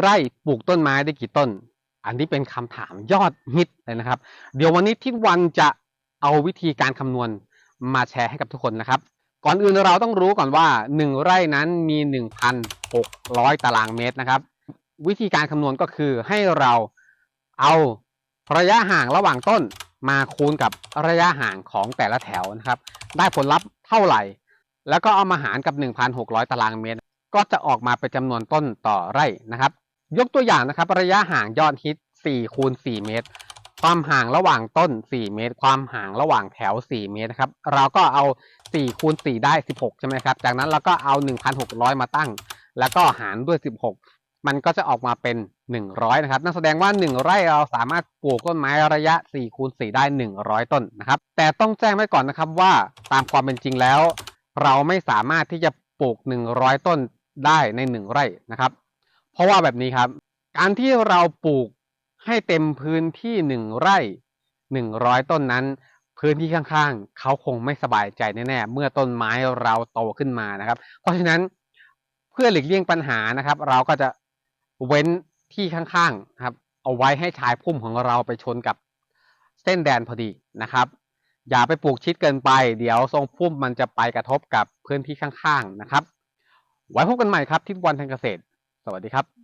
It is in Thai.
ไร่ปลูกต้นไม้ได้กี่ต้น อันนี้เป็นคำถามยอดฮิตเลยนะครับ เดี๋ยววันนี้ทิศวันจะเอาวิธีการคำนวณมาแชร์ให้กับทุกคนนะครับ ก่อนอื่นเราต้องรู้ก่อนว่า 1 ไร่นั้นมี 1,600 ตารางเมตรนะครับ วิธีการคำนวณก็คือให้เราเอาระยะห่างระหว่างต้นมาคูณกับระยะห่างของแต่ละแถวนะครับ ได้ผลลัพธ์เท่าไหร่ แล้วก็เอามาหารกับ 1,600 ตารางเมตร ก็จะออกมาเป็นจำนวนต้นต่อไร่นะครับ ยกตัวอย่างนะครับ ระยะห่างยอดฮิต4คูณ4เมตร ความห่างระหว่างต้น 4 เมตร ความห่างระหว่างแถว 4 เมตรนะครับ เราก็เอา4คูณ4ได้ 16 ใช่ไหมครับ จากนั้นเราก็เอา 1,600 มาตั้ง แล้วก็หารด้วย 16 มันก็จะออกมาเป็น 100 นะครับ นั่นแสดงว่า 1 ไร่เราสามารถปลูกต้นไม้ระยะ4คูณ4ได้ 100 ต้นนะครับ แต่ต้องแจ้งไว้ก่อนนะครับว่าตามความเป็นจริงแล้ว เราไม่สามารถที่จะปลูก 100 ต้นได้ใน 1 ไร่นะครับ เพราะว่าแบบนี้ครับ การที่เราปลูกให้เต็มพื้นที่1ไร่100ต้นนั้น พื้นที่ข้างๆ เขาคงไม่สบายใจแน่ๆเมื่อต้นไม้เราโตขึ้นมานะครับ เพราะฉะนั้นเพื่อหลีกเลี่ยงปัญหานะครับ เราก็จะเว้นที่ข้างๆนะครับ เอาไว้ให้ชายพุ่มของเราไปชนกับเส้นแดนพอดีนะครับอย่าไปปลูกชิดเกินไป เดี๋ยวทรงพุ่มมันจะไปกระทบกับพื้นที่ข้างๆนะครับ ไว้พบกันใหม่ครับที่วันทางเกษตร สวัสดีครับ